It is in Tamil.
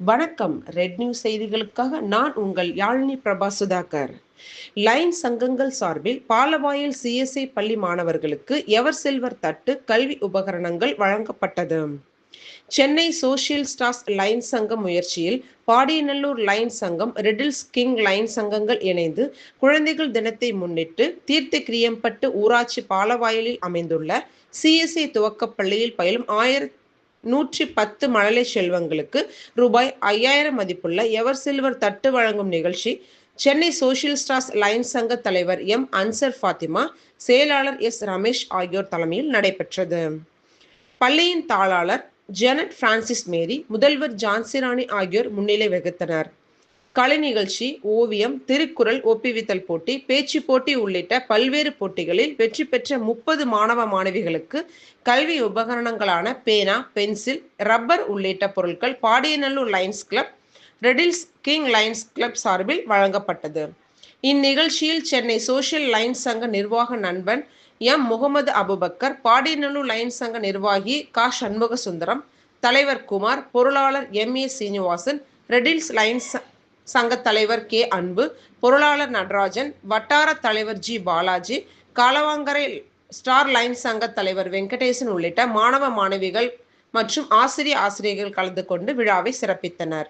வணக்கம். ரெட் நியூஸ் செய்திகளுக்காக நான் உங்கள் யாழினி பிரபா சுதாகர். லைன் சங்கங்கள் சார்பில் பாலவாயில் சிஎஸ்ஐ பள்ளி மாணவர்களுக்கு எவர் செல்வர் தட்டு கல்வி உபகரணங்கள் வழங்கப்பட்டது. சென்னை சோசியல் ஸ்டார்ஸ் லைன் சங்கம் முயற்சியில் பாடியநல்லூர் லைன் சங்கம் ரெடில்ஸ் கிங் லைன் சங்கங்கள் இணைந்து குழந்தைகள் தினத்தை முன்னிட்டு தீர்த்த கிரியம்பட்டு ஊராட்சி பாலவாயலில் அமைந்துள்ள சிஎஸ்ஐ துவக்கப் பள்ளியில் பயிலும் ஆயிரத்தி நூற்றி பத்து மழலை செல்வங்களுக்கு ரூபாய் ஐயாயிரம் மதிப்புள்ள எவர் சில்வர் தட்டு வழங்கும் நிகழ்ச்சி. சென்னை சோசியல் ஸ்டார்ஸ் லயன்ஸ் சங்க தலைவர் எம். அன்சர் ஃபாத்திமா செயலாளர் எஸ். ரமேஷ் ஆகியோர் தலைமையில் நடைபெற்றது. பள்ளியின் தாளாளர் ஜெனட் பிரான்சிஸ் மேரி முதல்வர் ஜான்சிராணி ஆகியோர் முன்னிலை வகித்தனர். கலை நிகழ்ச்சி ஓவியம் திருக்குறள் ஒப்பிவித்தல் போட்டி பேச்சு போட்டி உள்ளிட்ட பல்வேறு போட்டிகளில் வெற்றி பெற்ற முப்பது மாணவ மாணவிகளுக்கு கல்வி உபகரணங்களான பேனா பென்சில் ரப்பர் உள்ளிட்ட பொருட்கள் Padiyanallur lions club Redhills king lions club சார்பில் வழங்கப்பட்டது. இந்நிகழ்ச்சியில் சென்னை சோசியல் லைன்ஸ் சங்க நிர்வாக நண்பன் எம். முகமது அபுபக்கர் பாடியநல்லூர் லைன்ஸ் சங்க நிர்வாகி கா. சண்முக சுந்தரம் தலைவர் குமார் பொருளாளர் M. A. Srinivasan Redhills lions சங்க தலைவர் கே. அன்பு பொருளாளர் நடராஜன் வட்டார தலைவர் G. Balaji Kalavangarai star lion சங்க தலைவர் வெங்கடேசன் உள்ளிட்ட மாணவ மாணவிகள் மற்றும் ஆசிரிய ஆசிரியர்கள் கலந்து கொண்டு விழாவை சிறப்பித்தனர்.